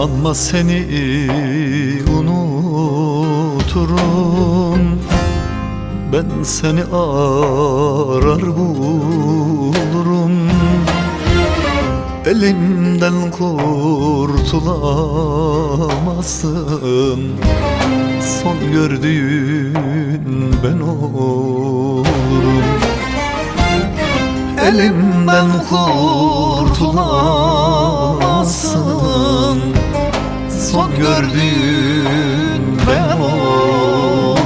Sanma seni unuturum. Ben seni arar bulurum. Elimden kurtulamazsın. Son gördüğün ben olurum. Elimden kurtulamazsın Son gördüğün ben olurum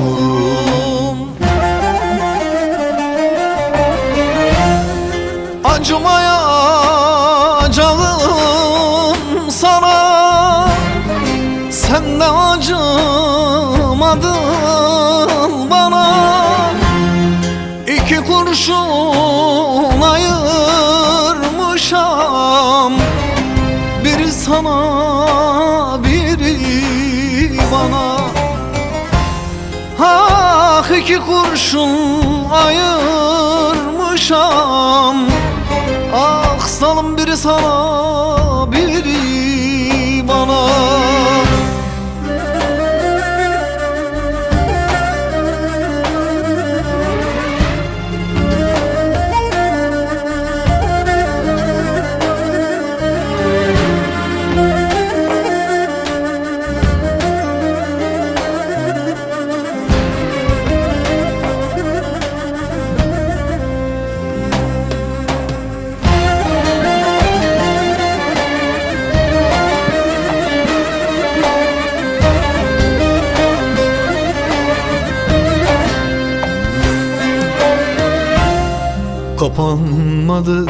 Acımayacağım sana Sen de acımadın bana. İki kurşun Ah iki kurşun ayırmışam. Ah salım biri sana Kapanmadı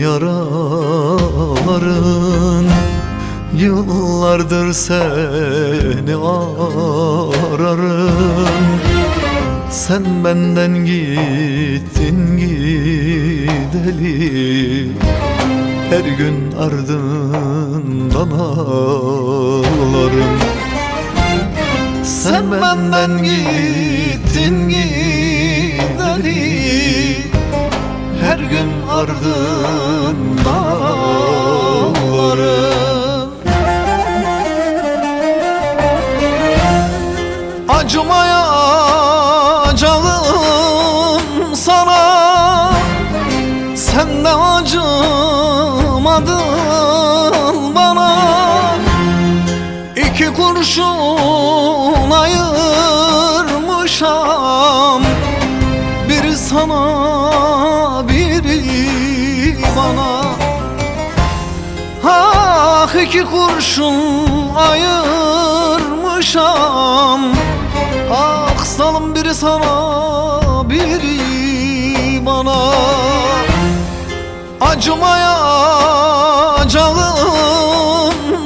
yaraların. Yıllardır seni ararım. Sen benden gittin gideli. Her gün ardından ağlarım. Sen benden gittin gideli gün ardında ağlarım. Acımayacağım sana Sen de acımadın bana. İki kurşun ayırmışam Biri sana bana. Ah iki kurşun ayırmışam. Ah salım biri sana biri bana. Acımayacağım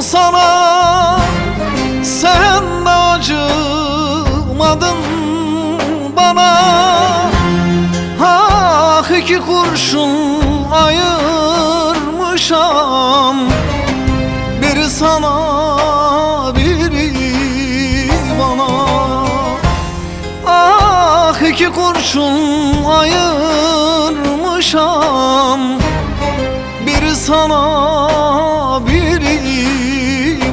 sana. Sen de acımadın bana. Ah iki kurşun ayırmışam sana biri bana. Ah iki kurşun ayırmışam. Biri sana biri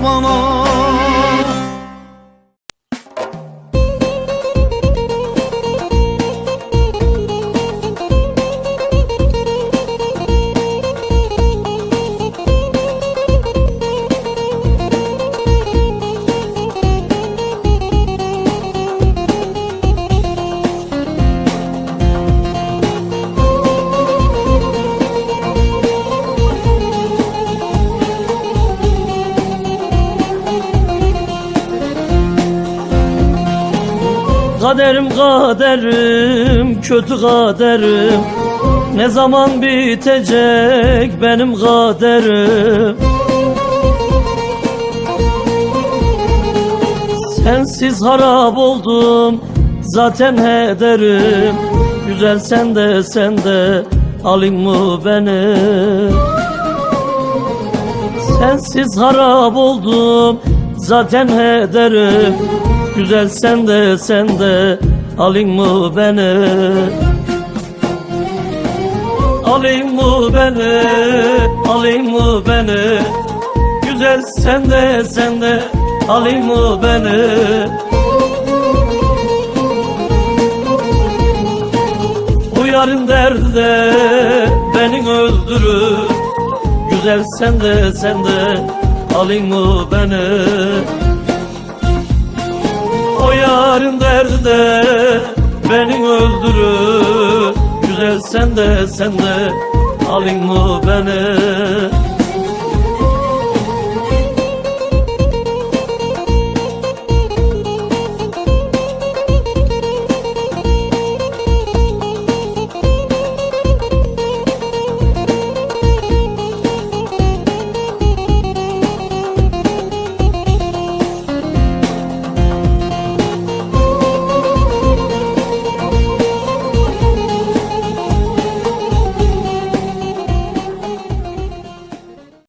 bana Kaderim kaderim kötü kaderim. Ne zaman bitecek benim kaderim? Sensiz harap oldum zaten ederim Güzel sen de sen de alayım mı beni? Sensiz harap oldum zaten ederim Güzel sen de sen de alayım mı beni? Alayım mı beni, alayım mı beni? Güzel sen de sen de alayım mı beni? Yarın derdi de beni öldürür. Güzel sen de sen de alayım mı beni yarın derdi de beni öldürür. Güzel sen de sen de alayım mı beni